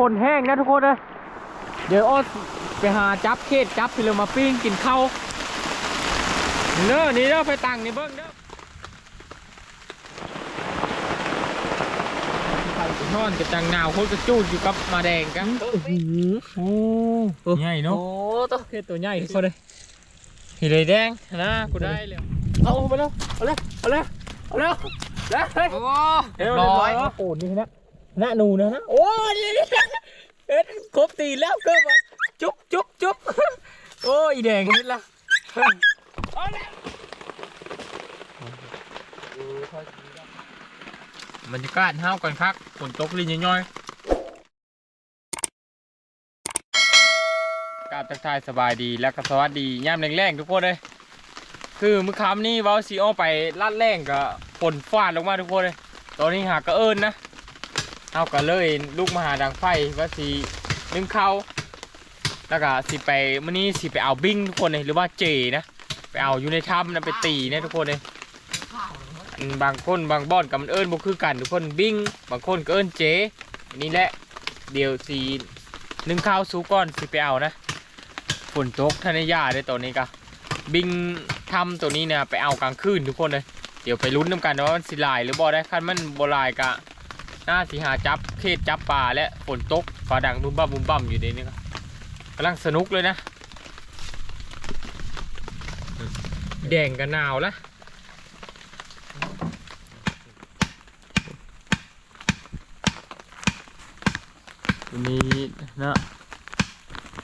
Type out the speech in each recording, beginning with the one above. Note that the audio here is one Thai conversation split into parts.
ฝนแห้งนะทุกคนเลยเดี๋ยวอ้อไปหาจับเขตจับพี่เลมาปิ้งกินข้าวเน้อนี่เด้อไปตังนี่เบิ้งเด้อไปนอนกับจังหนาวโคตรกระจูดอยู่กับมาแดงกันโอ้ใหญ่เนาะโอ้ตัวเขตตัวใหญ่ทุกคนเลยพี่เลยแดงนะกูได้เลยเอาไปแล้วเอาเลยเอาเลยเอาเลยแล้วเฮ้ยโอ้ร้อยโอ้นี่นะ หน้าหนูนะนะโอ้ยเอ็ดครบตีแล้วกินมาจุ๊บจุ๊บจุ๊บโอ้ยแดงนิดละบรรยากาศห้าวกันคักฝนตกลินย่อยๆกาบทักทายสบายดีและก็สวัสดีย่ามแรงๆทุกคนเลยคือเมื้อค่ำนี้เว้าซีออไปลาดแรงก็ฝนฟาดลงมาทุกคนเลย ตอนนี้หากระเอิญนะ เอาก็เลยลูกมาหาดังไฟว่าสีนึ่งข้าวแล้วก็สิไปมื้อนี้สิไปเอาบิ้งทุกคนเลยหรือว่าเจนะไปเอาอยู่ในถ้ำนะไปตีนะทุกคนเลยบางคนบางบ่อนกับมันเอิญบ่คือกันทุกคนบิ้งบางคนก็เอิญเจนนี้แหละเดี๋ยวสีนึ่งข้าวสูก่อนสิไปเอานะฝนตกทะนยาได้ตอนนี้ก็บิ้งทำตัวนี้เนี่ยไปเอากลางคืนทุกคนเลยเดี๋ยวไปลุ้นน้ำกันว่ามันสิลายหรือบ่ได้คันมันบ่ลายกะ น่าสิหาจับเขตจับปลาและฝนตกฟ้าดังบุ้มบ้ามบุ้มบ้ามอยู่ในนี้ครับกำลังสนุกเลยนะ แดงกันหนาวละอันนี้นะ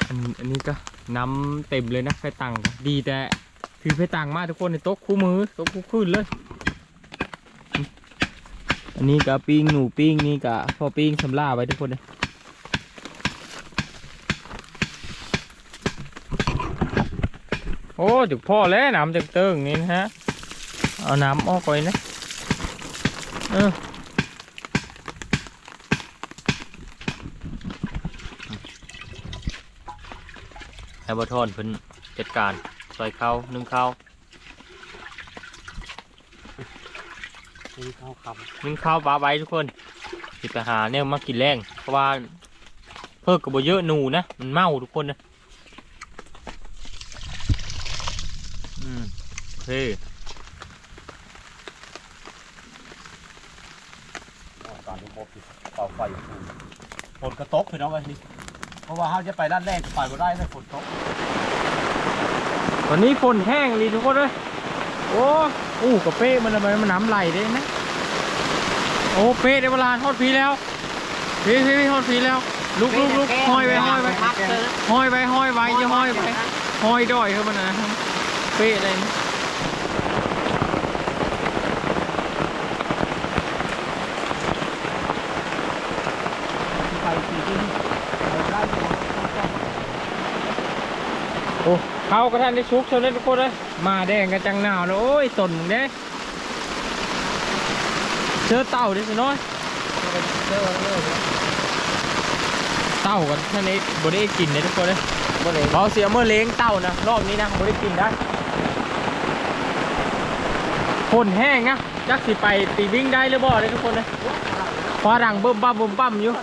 อันอันนี้ก็น้ำเต็มเลยนะไฟตังดีแต่ถือไปต่างมากทุกคนในโต๊ะคู่มือโต๊ะคู่ขึ้นเลย อันนี้ก็ปิ้งหนูปิ้งนี่ก็พอปิ้งสำลาไว้ทุกคนเลยโอ้จุกพ่อแล้วน้ำจากเติงนี่นะฮะ เอาน้ำออกไปนะ เออให้บะทอนเพิ่นจัดการใส่เข้านึ่งเข้า วมีข้าวคนึ่งข้าวปลาไว้ทุกคนสิไปหาเนี่ยมากินแรงเพราะว่าเพิ่มกับเยอะหนูนะมันเมาทุกคนนะอืมโอเคำการดูโบกิเป่าไฟฝนกระตกพี่น้องไอ้นี่เพราะว่าเขาจะไปด้านแรกไปก็ได้แต่ฝนตกตอนนี้ฝนแห้งเลยทุกคนเลยโอ้ อู้กระเป้มันทำไมมันน้ำไหลได้นะโอ้เป้ได้เวลาทอดพีแล้วพีพีพีทอดพีแล้ว ลุกลุกลุกห้อยไปห้อยไปห้อยไปห้อยไว้อย่าห้อยไปห้อยด้อยเข้ามานะเป้อะไรนะไปทีที่ไปได้โอ้ เขากระทันได้ชุกเท่านั้ทุกคนเลยมาแดงกันจังหนาวเลยโอ้ยตนเด้เจอเต่าดิสิน้อยเต่ากันท่านนี้บ่ได้กินเลยทุกคนเลยบ่เลเขาเสียเมื่อเลี้ยงเต่านะรอบนี้นะบ่ได้กินนะฝนแห้งนะจักสิไปตีวิ่งได้หรือบ่เลยทุกคนเลยฟ้าดังเบิ่มบ้ามเบิ่มบ้ามอยู่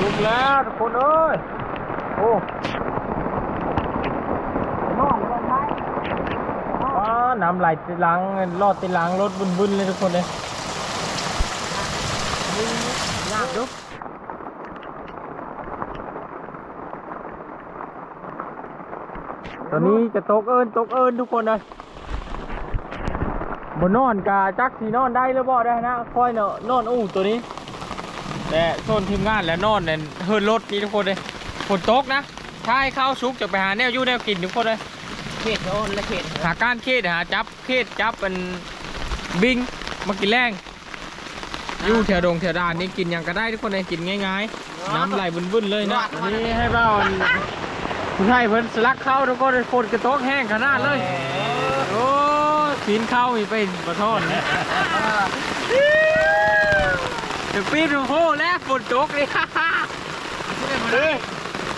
ลุกแล้วทุกคนเอ้ ยโอ้อ๋อน้ำไหลติดหลังลอดติดหลังรถบุนๆเลยทุกคนเลยยากดูตอนนี้จะตกเอิญตกเอิญทุกคนเลยบนนอนกาจักสีนอนได้หรือบ่ได้นะค่อยเนาะนอนอู้ตัวนี้แต่โซนทีมงานแล้วนอนเนี่ยเฮิร์นรถนี่ทุกคนเลย ฝนตกนะใช่ข้าวชุกจะไปหาแนวอยู่แนวกินทุกคนเลยเขตโดนและเขตหาการเคสหาจับเคสจับเป็นบิงมากินแรงอยู่แถวดงแถวด่านนี่กินหยังก็ได้ทุกคนเลยกินง่ายๆ น้ำไหลบุ่นๆเลยนะอันนี้ให้เบ้าอันผู้ชายเพิ่นสลักเข้าทุกคนฝนกระตกแห้งขนาดเลยโอ้ปีนเข้าอีกเป็นปะทอนเนี่ยจะปีนโอ้โหแล้วฝนตกเลยฮ่าฮ่าเฮ้ย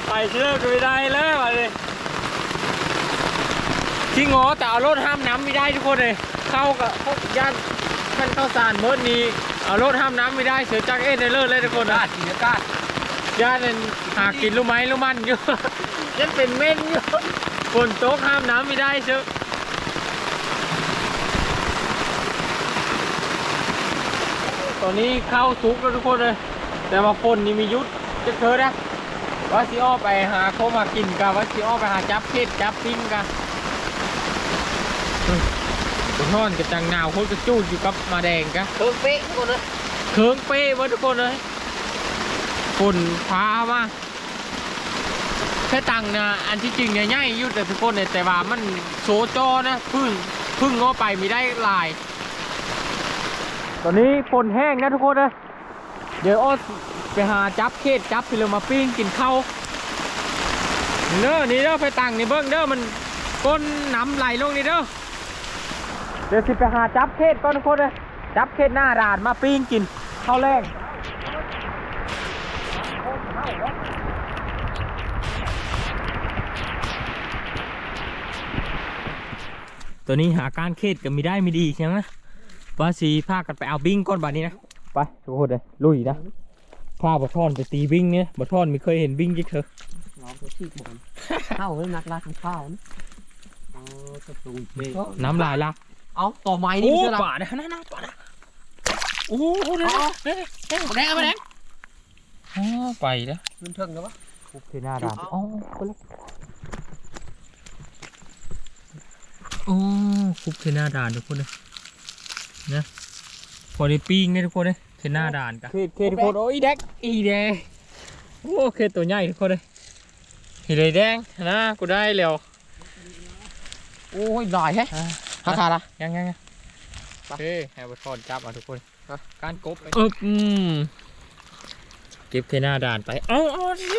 ไปเชื่อก็ไม่ได้เลยมาเลยจริงเหรอแต่เอารถห้ามน้ำไม่ได้ทุกคนเลยเข้ากับพวกย่านท่านเข้าสารเมิดนี้เอารถห้ามน้ำไม่ได้เสือจักเอ็นได้เลยเลยทุกคนนะกาดกินกาดย่านนั้นหากินรู้ไหมรู้มันอยู่ยังเป็นเม่นอยู่ฝนตกห้ามน้ำไม่ได้เชื่อตอนนี้เข้าสุกแล้วทุกคนเลย แต่ว่าฝนนี่มียุทธจะเธอนะ ว่าสิอ้อไปหาโคมากินกันว่าสิอ้อไปหาจับเพชรจับปิ้งกันกระท่อนกระจังหนาวโคตรกระจูดอยู่กับมาแดงกันเพิ่งเป๊ะทุกคนเลยเคิงเป้วะทุกคนเลยฝนฟ้ามาแค่ตังนะอันที่จริงเนี่ยง่ายยู่แต่ทุกคนเนี่ยแต่ว่ามันโซจอนะพึ่งพึ่งง้อไปไม่ได้หลาย ตอนนี้ฝนแห้งนะทุกคนนะเดี๋ยวอ้อ ไปหาจับเขตจับพิลมาปิ้งกินข้าวเด้อนี่เด้อไปตังนี่เบิ้งเด้อมันก้นน้ำไหลลงนี่เด้อเดี๋ยวสิไปหาจับเขตก่อนทุกคนเลยจับเขตหน้ารานมาปิ้งกินข้าวแรงตัวนี้หาการเขตก็ม่ได้ไม่ดีใช่ไหมว่าสีพากันไปเอาบิ้งก้อนบาดนี้นะ ไปทุกคนเลยลุยนะ พาบะทอนไปตีบิ้งเนี่ยบะทอนไม่เคยเห็นบิ้งยิ่งเธอน้องตัวชีพบอลข้าวเลยนักลากของข้าวนะอ๋อจะตูนเป้น้ำลายละเอาต่อไม้นี่โอ้ไม่ใช่หรอป่านะนั่นนะป่านะโอ้โหเดี๋ยวเอาเดี๋ยวเดี๋ยวแดงเอาไปแดงอ๋อไปแล้วมันเทิงแล้ววะคุกที่หน้าด่านอ๋อคนละโอ้คุกที่หน้าด่านทุกคนเลยนะพอได้ปิ้งเนี่ยทุกคนเลย ที่หน้าด่านกันเคเคทุกคนโอ้ยแดกอีแดงโอ้เคตัวใหญ่ทุกคนเลยเห็นเลยแดงนะกูได้แล้วโอ้ยลอยแฮะอ่าราคาละยังยังยังไปเฮ้ยให้บัทอนจับอะทุกคนฮะการกบเอบอืมเก็บที่หน้าด่านไปเอาเอาชิ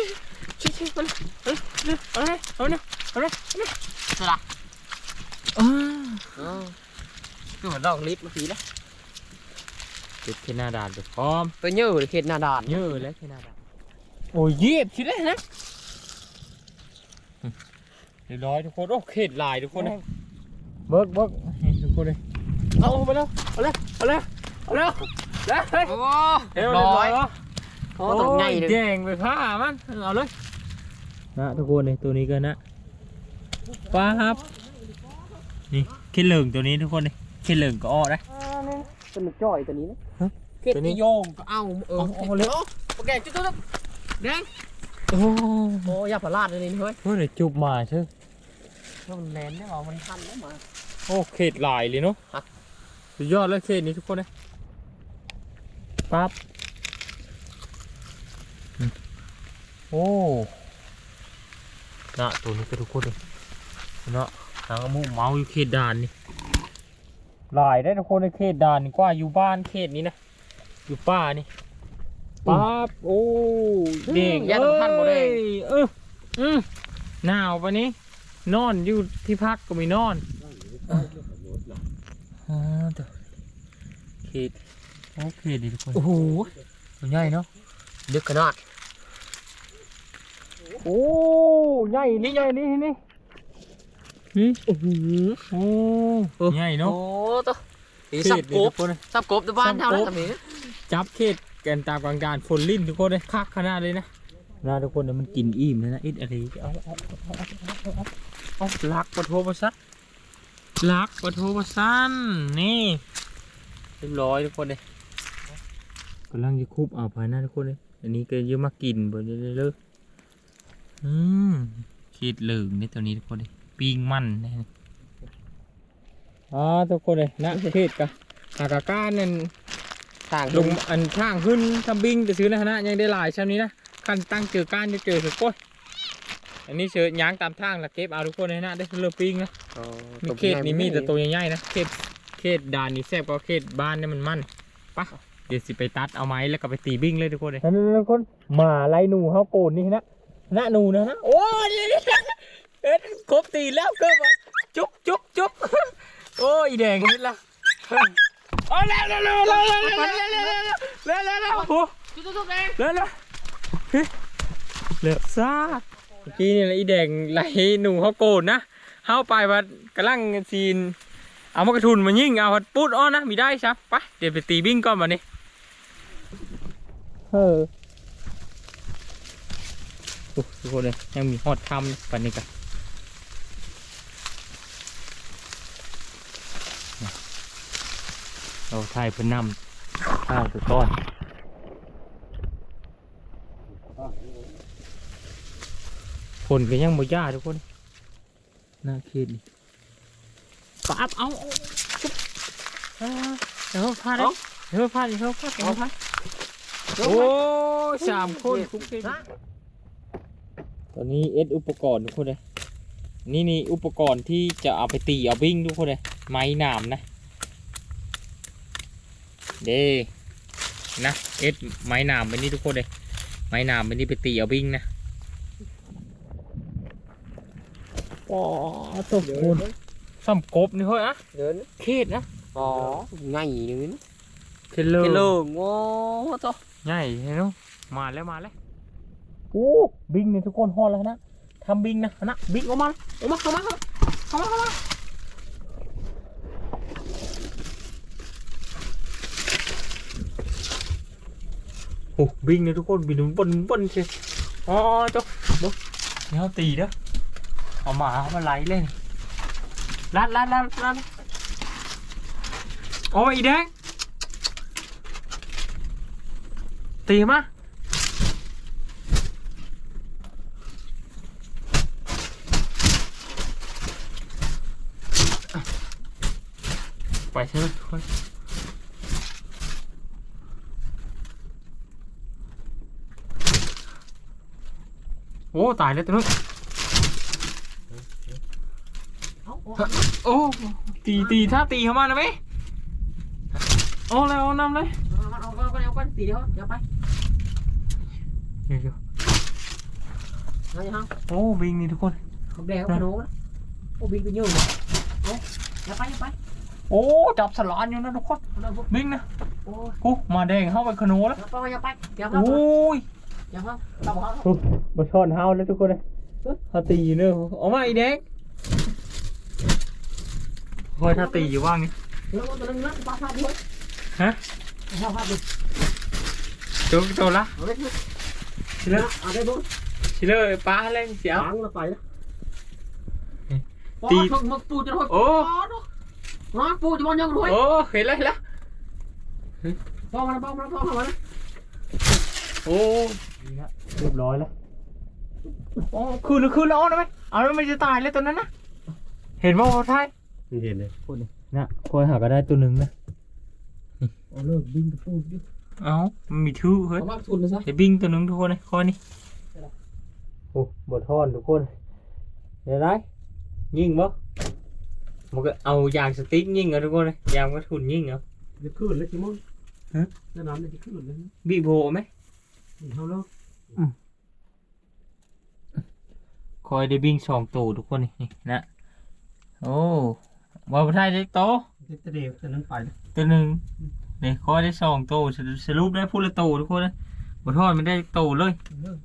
ชิชิเอาเลยเอาเลยเอาเลยเอาเลยเอาเลยสละอ่าคือเหมือนดอกลิฟต์เมื่อกี้นะเก็บที่หน้าด่านไปพร้อมตัวเยอะเลยเขตหน้าด่านเยอะแล้วที่หน้าด่านโอ้ยเยียบชิได้นะเรียบร้อยทุกคนโอ้เขตลายทุกคนนะเบิกเบิกนี่ทุกคนเลยเอาไปแล้วเอาเลยเอาเลยเอาเลยแล้วเฮ้ยโอ้เรียบร้ร้ออยยโอ้ตัวใหญ่เลยแย่งไปผ้ามันเอาเลยนะทุกคนเลยตัวนี้กันนะป้าครับนี่ขี้เหลืองตัวนี้ทุกคนเลยขี้เหลืองก็อ้อนะเป็นมันจ่อยตัวนี้นะฮะ เขตตัวนี้นิยงก็เอาเออเอาเอาเลยโอเคจุ๊บจุ๊บแดงโอ้โอ้ยาผลาดเลยนี่เฮ้ยเฮ้ยเดี๋ยวจุบมาเชื่อถ้ามันแลนได้หรอมันทันแล้วมาโอ้เขตหลายเลยเนาะฮะสุดยอดแล้วเขตนี้ทุกคนเลยปั๊บอืมโอ้นะตัวนี้ก็ทุกคนเลยเนาะทางมุเมาอยู่เขตด่านนี่หลายได้ทุกคนในเขตด่านนี่กว่าอยู่บ้านเขตนี้นะ อยู่ป่านี่ปั๊บโอ้เด็กยาสำคัญบ่ได้ เอ้ยเอออืมหนาวปะนี้ นอนอยู่ที่พักก็ไม่นอนอ๋อเดี๋ยวเขตโอเคดีทุกคนโอ้โหตัวใหญ่เนาะดึกขนาดโอ้ใหญ่นี่ใหญ่นี่นี่หืมโอ้โหโอ้ใหญ่เนาะโอ้ตัวตีเขสับตกนี่บทุกคนเลยสับกบตัวบ้านเท่านั้นสับกบทำนี้ จับเขตกันตามกลางการฝนลิ้นทุกคนเลยคักขนาดเลยนะนะทุกคนเนี่ยวมันกินอิ่มเลยนะอิดอะไรเอาเอาเอาเอาเอาลักปะโทปะซันลักปะโทปะซันนี่เรียบร้อยทุกคนเลยกำลังจะคุบเอาไปนะทุกคนเลยอันนี้ก็เยอะมากินเบอร์เลยเลยอืมขีดเหลืองนี่ตัวนี้ทุกคนเลยปิ้งมันนะอ๋อทุกคนเลยนะเขตกะอากาก้านนั่ นต่างลงอันข้างขึ้นทำบิงจะซื้อนะฮะยังได้หลายชั้นนี้นะคันตั้งเจอก้านจะเจอสุดโก้ยอันนี้เชิญยางตามทางละเก็บเอาทุกคนเลยนะได้เลือปิงนะมีเขตนี้มีแต่ตัวใหญ่ๆนะเขตเขตด่านนี้แซ่บกว่าเขตบ้านเนี่ยมันมันปะเดี๋ยวสิไปตัดเอาไม้แล้วก็ไปตีบิ้งเลยทุกคนเลยนั่นทุกคนหมาไล่หนูเขาโกนนี่นะหน้าหนูนะนะโอ้ยเอ็ดครบตีแล้วเกิดมาจุ๊บจุ๊บจุ๊บโอ้ยแดงนิดละ โอ้ยเร็วเร็วเร็วเร็วเร็วเร็วเร็วเร็วเร็วเร็วเร็วเร็วเร็วโอ้จุ๊บๆๆเองเร็วเร็วเฮ้ยเร็วซาดเมื่อกี้นี่นะอีแดงไหลหนูเขาโกรธนะเข้าไปว่ากำลังซีนเอามากระทุนมายิงเอาปุดอ้อนนะมีได้ครับไปเดี๋ยวไปตีบิ้งก่อนมานี่เออโอ้ทุกคนเลยยังมีฮอดทำปันนี้กันเราถ่ายเพื่อนนำข้าวตัวก้อนคนก็ยังบ่ย่าทุกคนน่าคิดดิปั๊บเอาเอาจุ๊บเอาเดี๋ยวพาได้เดี๋ยวพาเดี๋ยวพาเดี๋ยวพาโอ้ยสามคนคุกเกตอนนี้เอสอุปกรณ์ทุกคนเลยนี่นี่อุปกรณ์ที่จะเอาไปตีเอาบิ้งทุกคนเลยไม้หนามนะ เด้นะเอ็ดไม้หนามไปนี่ทุกคนเลยไม้หนามไปนี่ไปตีเอาบิ้งนะอ๋อตบคุณซ้ำกบนี่เฮ้ยอะเดินเขตนะอ๋อง่ายอย่างนี้เทเลอกิโลร์โง่ตัวใหญ่เห็นไหมมาแล้วมาแล้วโอ้บิ้งนี่ทุกคนฮอดแล้วนะทำบิ้งนะนะบิ้งออกมาออกมาเข้ามาเข้ามาเข้ามาเข้ามา โอ้บิ้งนี่ทุกคนบินบนบนเชียอ๋อเจ้าบุ๊นี่เขาตีเด้อเอาหมาเอามาไล่เลยนี่ลัดลัดลัดลัดโอ้ยอีแดงตีมาไปเถอะทุกคน อ้ตายแล้วตัวนู้นโอ้ตีตีถ้าตีเข้ามานะไหมโอ้เลยเอานำเลยเอาเอาเอาเอากันตีเดียวเดี๋ยวไปเดี๋ยวเอาอย่างๆโอ้บิงนี่ทุกคนเขาแดงเขาโน้นะโอ้บินไปเยอะเลยเอาอย่าไปอย่าไปโอ้จับสลานอยู่นะทุกคนเอาเลยบิงนะโอ้ยกูมาแดงเข้าไปขโนแล้วอย่าไปอย่าไปอย่าเข้าโอ้ยอย่าเข้าเราเข้ามาชอนเฮาแล้วทุกคนเลยเขาตีอยู่เนอะออกมาอีแดงคอยถ้าตีอยู่ว่างนี่แล้วตัวนึงนะปลาพาด้วยฮะปลาพาด้วยตัวตัวละเอาได้ทุกชิเลอร์เอาได้ทุกชิเลอร์ปลาอะไรเสียวล้างแล้วไปนะตีมึงมึงปูจะด้วยโอ้น้องปูจะมันยังด้วยโอ้เห็นแล้วเห็นแล้วพอมาพอมาพอมาโอ้ นี่ละเรียบร้อยแล้วโอ้คืนหรือคืนแล้วเอาได้ไหมเอาแล้วมันจะตายเลยตัวนั้นนะเห็นว่าไทยเห็นเลยนะคอยหาก็ได้ตัวหนึ่งนะเอาเลิกบินกับปูดิเอ้ามันมีทื่อเฮ้ยเอามาทุนเลยซะไอ้บิงตัวหนึงทุกคนเลยคอยนี่โอ้บททอนทุกคนเดี๋ยวได้ยิงบ่มันก็เอายางสติ๊กยิงเอาทุกคนเลยยางกระทุนยิงเอาจะขึ้นเลยจิมอนฮะแล้วน้ำจะขึ้นเลยบีโบไหมเอาเลิก คอยได้บิงสองตัวทุกคนนี่นี่นะโอ้ว่าประเทศเล็กโตจะเดียวจะนั้นไปตัวหนึ่งนี่คอยได้สองตัวสรุปสรุปได้พูดละตัวทุกคนเลยบททอนไม่ได้ตัวเลยเลิก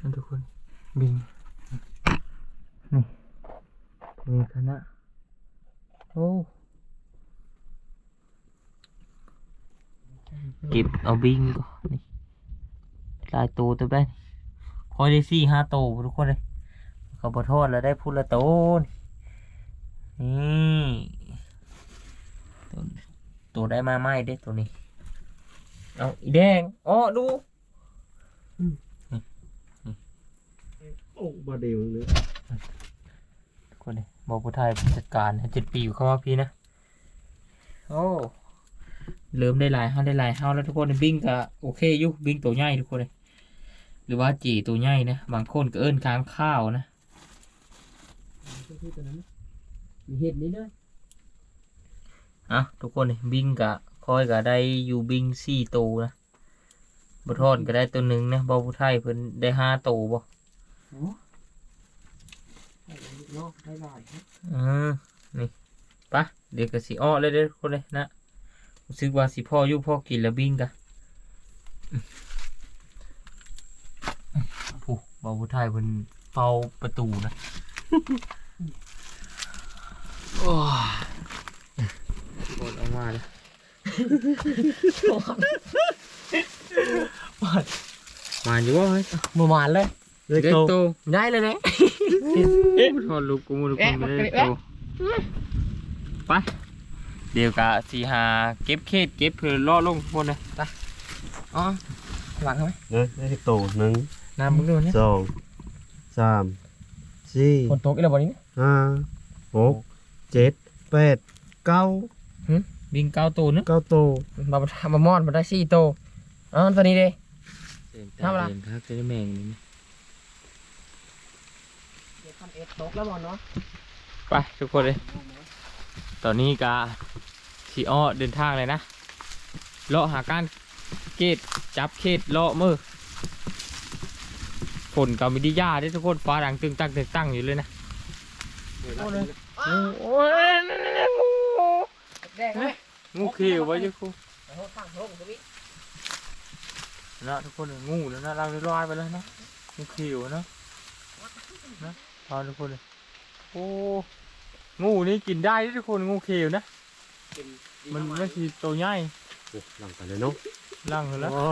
นั่นทุกคนบิงนี่นี่คณะโอ้ เก็บเอาบิงก่อนนี่หลายตัวตัวได้คอยได้สี่ห้าตัวทุกคนเลยเขาบททอดแล้วได้พูดละตัวนี่ตัวตัวได้มาไหมเด้ตัวนี้ เอาอีแดงอ๋อดูโอ้บาเดียวเลยคนนี้บอกผู้ไทยผู้จัดการให้เจ็ดปีอยู่เข้ามาพี่นะ โอ้ เริ่มได้หลายห้าได้หลายห้าแล้วทุกคนบิงก็โอเคอยู่บิงตัวใหญ่ทุกคนเลยหรือว่าจีตัวใหญ่นะบางคนก็เอิ้นค้างข้าวนะมีเห็ดนี้ด้วยอะทุกคนนี่บิงก็คอยก็ได้อยู่บิงสี่ตัวนะบทอนก็ได้ตัวหนึ่งนะบอกผู้ไทยเพิ่นได้ห้าตัวบ่โอ้เนาะได้หน่อยเออนี่ปะเดี๋ยวก็สิอ้อเลยเด้อทุกคนเลยนะ รู้สึกว่าสิพ่ออยู่พ่อกินแล้วบิ้งกะผู้บ่าวผู้ไทยเพิ่นเฝ้าประตูนะโอ้ยโดนออกมาเลยมาอยู่วะเฮ้ยมือหวานเลยเล็กเด็กโตโตได้เลยเนี่ยทอดลูกกูมูลูกเอ๊ะกูไม่ได้เอ๊ะโตไป เดี๋ยวกะสีหาเก็บเขตเก็บเพื่อล่อลงทุกคนเลยอ๋อหวานเขาไหมเนี่ยเล็กโตหนึ่งน้ำมึงดูเนี่ยสองสามสี่ฝนตกอีกแล้ววันนี้ห้าหกเจ็ดแปดเก้าบิงเก้าตัวเนึกเก้าโตมาทำมามอดมาได้สี่โตอ๋อตัวนี้เด้ทำอะไรเนครับจะได้แมงนี่นะเจ็ดพันเอ็ดตกแล้วบอลเนาะ ไปทุกคนเลย ตอนนี้กะสีอ้อเดินทางเลยนะเลาะหาการเกตจับเขตเลาะมือฝนก็ไม่ได้ยาได้ทุกคนฟ้าดังตึงตั้งตึงตั้งอยู่เลยนะโอ้ยงูแดงไหมงูเขียวไว้ยุคูโอ้โหตั้งโลกตรงนี้นะทุกคนงูแล้วนะเราได้ลอยไปแล้วนะงูเขียวนะนะทุกคนเลยโอ้ งูนี่กินได้ด้วยทุกคนงูเขียวนะ มันไม่ใช่ตัวใหญ่หลังไปเลยเนาะล่างเลยแล้วอ๋อ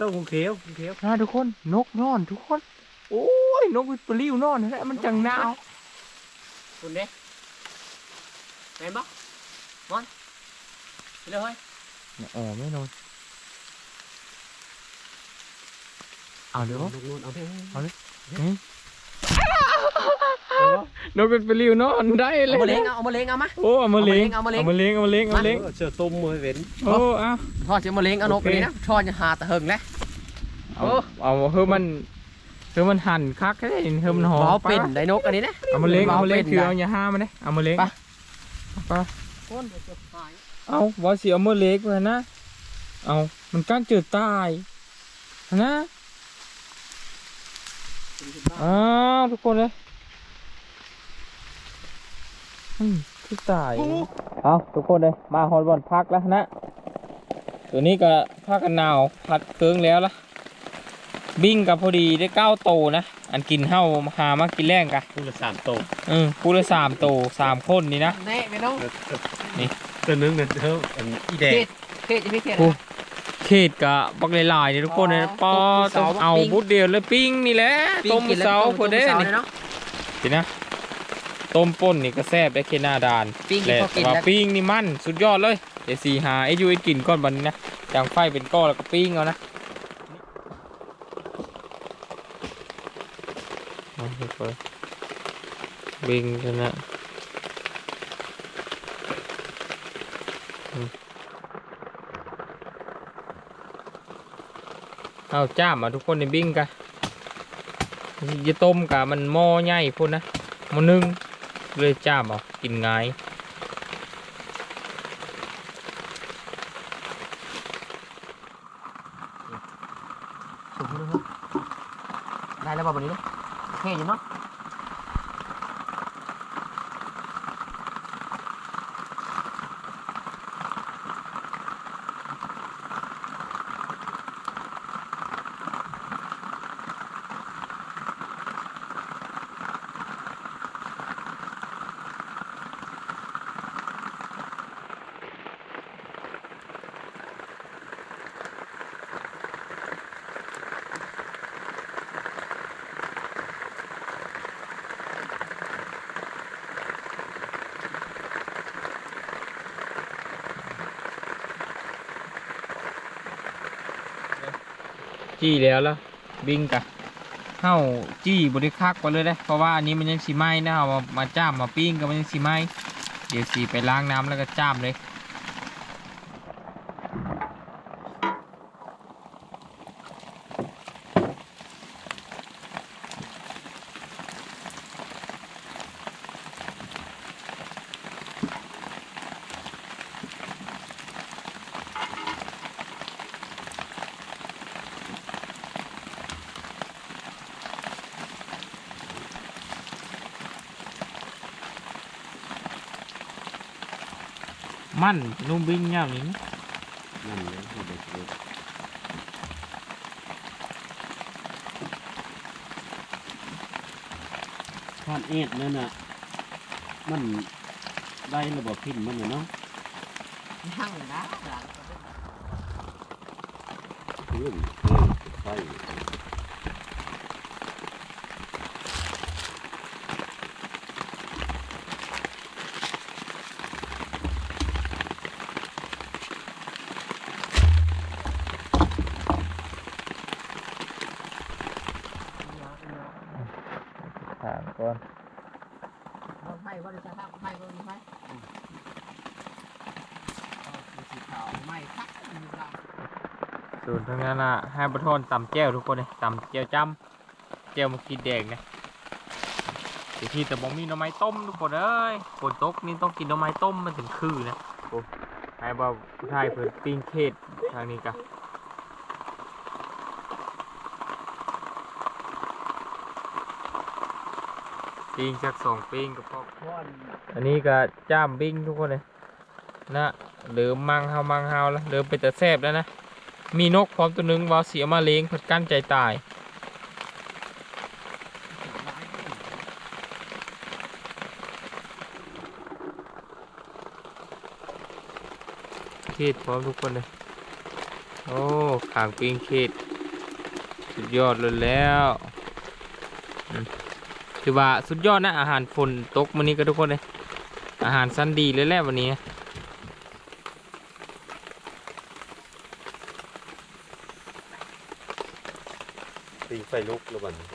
ต้องงูเขียวงูเขียวนะทุกคนนกนอนทุกคน โอ้ยนกมันปลิ้วนอนนะมันจังหนาวคุณเด้แม่นบ่มอนไปเลยเฮ้ยอ๋อไม่นอนเอาเดี๋ยวลูกนู่นเอา ไปนกเป็นปลิ้วนอนได้เลย เอามาเล้งเอาเอามาเล้งเอามา โอ้เอามาเลี้ยงเอามาเลี้ยงเอามาเลี้ยงเอามาเลี้ยงเอามาเลี้ยงเสือต้มมือเว้นโอ้เอาทอดเสียมาเล้งเอานกโอไปเคนี่นะทอดจะหาตะเหิงแล้วเอาโอ้เอาเฮ้ยมันเฮ้ยมันหั่นคักแค่ไหนเฮ้ยมันหอมเบาปะเป็นไดนกอันนี้นะเอามาเลี้ยงเอามาเลี้ยงเบาเป็นคือได้เอาอย่าห้ามมันเลยเอามาเลี้ยงไปไปคนเดี๋ยวจะหายเอาบอสเสียเอามาเลี้ยงเลยนะเอามันก้างจืดตายนะ อ้าวทุกคนเลยอืมคือตายเอาทุกคนเลยมาฮอลบอลพักแล้วนะ ตัวนี้ก็พักกันหนาวพัดเครื่องแล้วล่ะบิ้งกับพอดีได้เก้าโตนะ อันกินเห่าหามากินแรงกะคู่ละสามโตเออคู่ละสามโตสามคนนี่นะแน่ไม่ต้องตัวนึงเนี่ยเท่าอันอีแดเทงศเทศจะไม่เทศโอ้เขตกะบักหลายๆนี่ทุกคนเลยอ๋อปอต้ต้มองเสาเอาปิ้งบุดเดียวเลยปิ้งนี่แหละต้มเสาพอเด้ต้มนี่เสาเลยเนาะสินะต้มป่นนี่ก็แซ่บได้แค่หน้าดานปิ้งแหละพอกิแต่นว่าแล้วปิ้งนี่มันสุดยอดเลยเดี๋ยวสีหาไอ้ยูไอ้กินก้อนบันนี้นะจางไฟเป็นก้อนแล้วก็ปิ้งเอานะเอาทุกคนบิ้งกันนะ เอาจ้ามาทุกคนในบิ้งกะจะต้มกะมันหม้อใหญ่พุ่นนะหม้อนึ่งเลยจ้ามเอากินง่ายได้แล้วบอกวันนี้เนาะเท่อยู่เนาะ จี้แล้วแล้วบิงกะเข้าจี้บริคักไปเลยได้เพราะว่าอันนี้มันยังสีไหม้นะเอามามาจ้ามมาปิ้งก็มันยังสีไหม้เดี๋ยวสีไปล้างน้ำแล้วก็จ้ามเลย มันนุ่มบิ้งเงานี้นะนั่นเลยที่เด็กเด็กท่านเอ็ดนั่นน่ะ มันได้ระบบพิมพ์มันน่ะเนาะนั่งนะหลังเพื่อนเออใช่ ถามก่อนไม้ว่าจะทำไม้ก็มีไม้สีขาวไม้คักมีเราสูตรทั้งนั้นอะให้ประทอนตำแก้วทุกคนเลยตำแก้วจ้ำแก้วมากินแดงนะเดี๋ยวที่แต่บองมีหน่อไม้ต้มทุกคนเอ้ยฝนตกนี่ต้องกินหน่อไม้ต้มมันถึงคือนะโอ้ให้บ่าวผู้ชายเพิ่นปิ้งเขตทางนี้กะ ปิ้งจักสองปิ้งกับพ่อพ่นอันนี้ก็จ้ามบิ้งทุกคนเลยนะเหลือมังเฮามังเฮาแล้วเหลือไปแต่แซบแล้วนะ มีนกพร้อมตัวหนึงวาวเสียมาเลี้ยงเพิ่นกั้นใจตายเขตพร้อมทุกคนเลยโอ้ขางปิงเขตสุดยอดเลยแล้ว คือว่าสุดยอดนะอาหารฝนตกวันนี้ก็ทุกคนเลยอาหารสั้นดีเลยแหละวันนี้ปีไฟลุกแล้วบัดนี้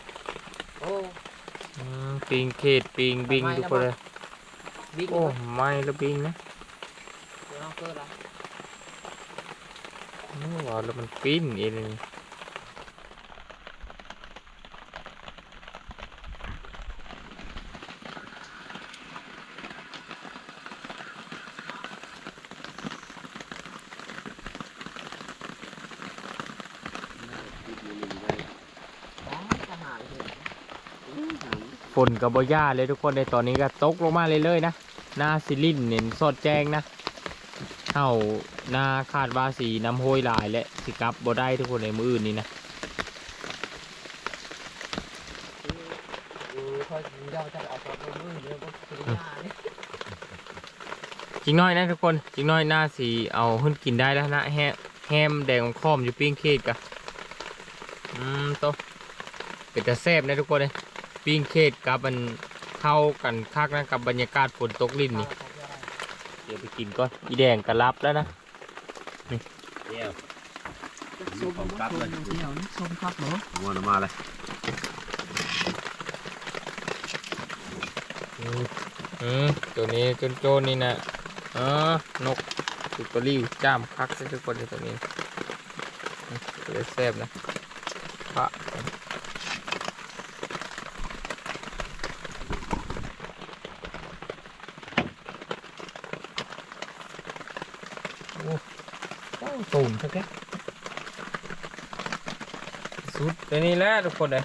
โอ้อืมปิงเขตปิงบิงทุกคนเลยบิ๊กโอ้ไม่ละบิงนะเดี๋ยวเราเกิดละ โอ้ว้าวแล้วมันปิ้นเองเลยอ๋อจะหาเลย ฝนกับบ่ย่าเลยทุกคนในตอนนี้ก็ตกลงมาเลยเลยๆนะหน้าซิลินเน้นสดแจ้งนะเท่าหน้าคาดว่าสีน้ำโห้ยหลายและสิกลับบ่ได้ทุกคนในมืออื่นนี่นะพอเราจะเอาตัวมือเดี๋ยวก็ถึงหน้าเนี่ยจริงน้อยนะทุกคนจริงน้อยหน้าสีเอาขึ้นกินได้แล้วนะแฮแฮมแดงคอมอยู่ปิ้งเค้กกะอืมโตะเป็นแต่แซ่บนะทุกคนเลย ปิ้งเค้กกับมันเข้ากันคักนะกับบรรยากาศฝนตกลิ้นนี่เดี๋ยวไปกินก่อนอีแดงก็รับแล้วนะเดี๋ยวส้มครับเลยเดี๋ยวนี่ส้มครับเนาะมัวมาเลยอืมอืมตัวนี้จนโจนนี่นะอ๋อนกตุกตริวจ้ามคักเลยทุกคนเลยตัวนี้อืมตัวนี้แซ่บนะพระโอ้ ต้องสูงสักแค่สุดตัวนี้แหละทุกคนเลย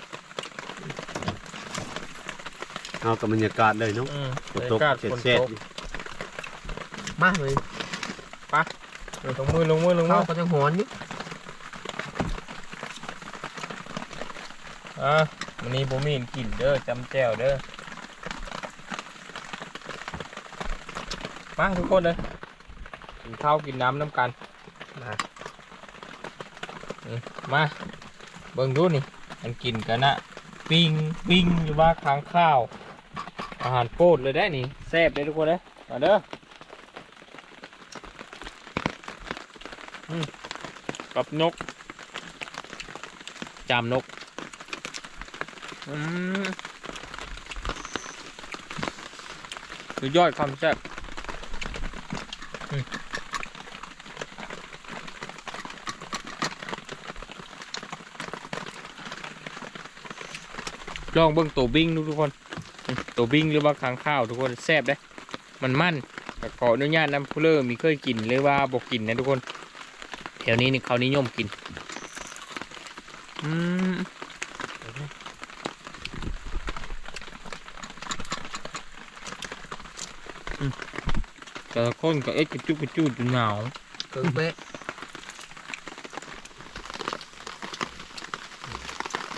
เอากับบรรยากาศเลยเนาะอืมฝนตกบรรยากาศเสร็จฝนเสร็จตกมากเลยลงมือลงมือลงมืเขาอก็จะหอนอยู่อะวันนี้ผมมีกลิ่นเด้อจำแจวเด้อมาทุกคนเลยกินข้าวกินน้ำน้ำกันมาอื มาเบิ่งดูนี่มันกินกันนะปิ้งปิ้งอยู่ว่าค้างข้าว อาหารโปรดเลยได้นี่แซ่บเลยทุกคนเลยมาเด้อกับนก จามนกอืมยอดความแซ่บ ลองเบิ่งตัวบิ้งทุกคนตัวบิ้งหรือว่าค้างข้าวทุกคนแซ่บได้มันมั่นขออนุญาตนำผู้เลอมีเคยกินหรือว่าบอกกินนะทุกคนแถวนี้นี่เขานิยมกินอืมแต่คนก็เอ็ดกระจุกกระจุดจนหนาวเกินเป๊ะ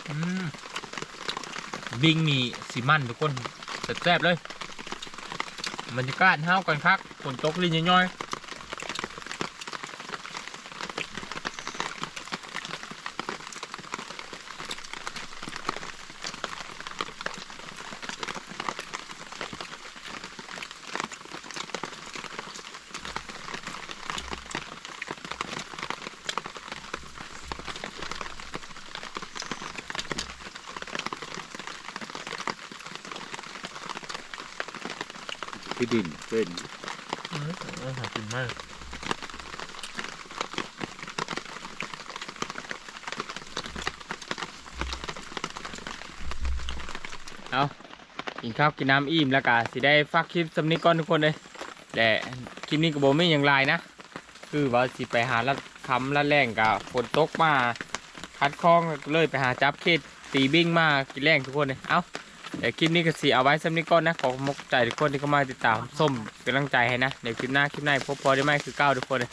อืม บิงมีสีมันทุกคนแซ่บๆเลยบรรยากาศห้าวกันคักฝนตกลิ้นย่อยๆ ที่ดินเป็นอืมเออหากินมากเอากินข้าวกินน้ำอิ่มแล้วก็สิได้ฝากคลิปสำนีก่อนทุกคนเลยแต่คลิปนี้ก็บอกไม่อย่างไรนะ คือว่าสิไปหาลัดคำลัดแรงกับฝนตกมาคัดคล้องก็เลยไปหาจับเขตตีบิ้งมากินแรงทุกคนเลยเอาเดี๋ยวคลิปนี้ก็สีเอาไว้สำนีก่อนนะขอมกใจทุกคนที่เข้ามาติดตามส้มเป็นกำลังใจให้นะเดี๋ยวคลิปหน้าคลิปหน้าพบพอได้ไหมคือเก้าทุกคนเลย